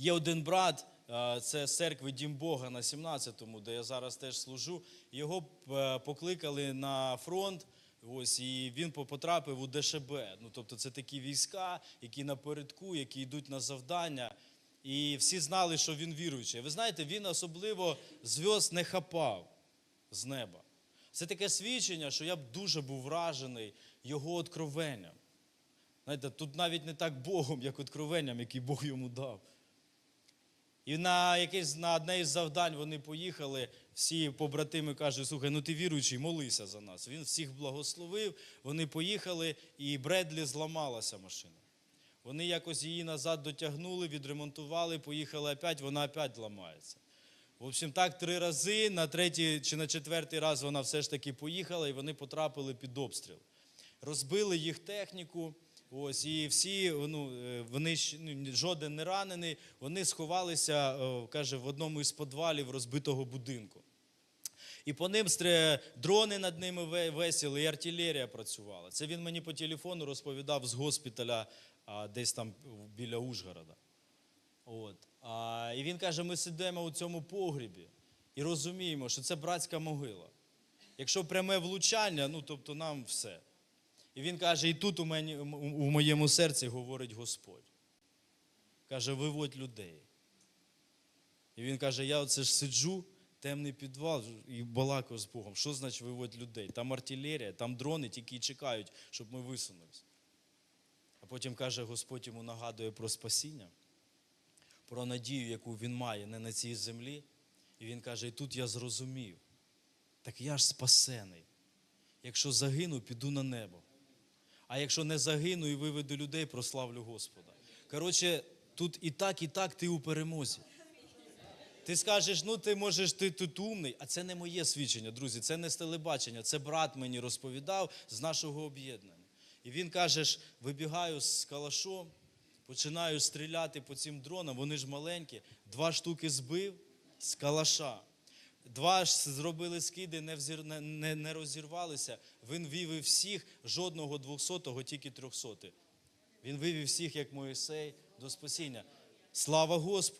Є один брат, е, це з церкви Дім Бога на 17-му, де я зараз теж служу. Його е, покликали на фронт. Ось і він потрапив у ДШБ. Ну тобто, це такі війська, які напередку, які йдуть на завдання. І всі знали, що він віруючий. Ви знаєте, він особливо зв'язд не хапав з неба. Це таке свідчення, що я б дуже був вражений його откровенням. Знаєте, тут навіть не так Богом, як откровенням, який Бог йому дав. І на якесь на одне із завдань вони поїхали. Всі побратими кажуть, слухай, ну ти віруючий, молися за нас. Він всіх благословив. Вони поїхали, і Бредлі зламалася машина. Вони якось її назад дотягнули, відремонтували, поїхали опять, вона опять ламається. В общем, так три рази, на третій чи на четвертий раз вона все ж таки поїхала, і вони потрапили під обстріл. Розбили їх техніку. Ось і всі, ну е, вони щ- ну, жоден не ранений. Вони сховалися, е, каже, в одному із підвалів розбитого будинку. І по ним дрони над ними ве- весіли, і артилерія працювала. Це він мені по телефону розповідав з госпіталя десь там біля Ужгорода. От. А, і він каже: ми сидимо у цьому погрібі і розуміємо, що це братська могила. Якщо пряме влучання, ну тобто нам все. І він каже: і тут у, мені, у моєму серці говорить Господь. Каже, виводь людей. І він каже: я оце ж сиджу, темний підвал і балакаю з Богом. Що значить виводь людей? Там артилерія, там дрони тільки чекають, щоб ми висунулися. А потім каже, Господь йому нагадує про спасіння, про надію, яку він має не на цій землі. І він каже: і тут я зрозумів. Так я ж спасений. Якщо загину, піду на небо. А якщо не загину і виведу людей, прославлю Господа. Коротше, тут і так, і так ти у перемозі. Ти скажеш, ну ти можеш, ти тут умний, а це не моє свідчення, друзі, це не з телебачення, це брат мені розповідав з нашого об'єднання. І він каже, вибігаю з калашом, починаю стріляти по цим дронам, вони ж маленькі, два штуки збив з калаша. Два ж зробили скиди, не, взір, не, не, розірвалися. Він вивів всіх, жодного двохсотого, тільки трьохсоти. Він вивів всіх, як Моїсей, до спасіння. Слава Господу!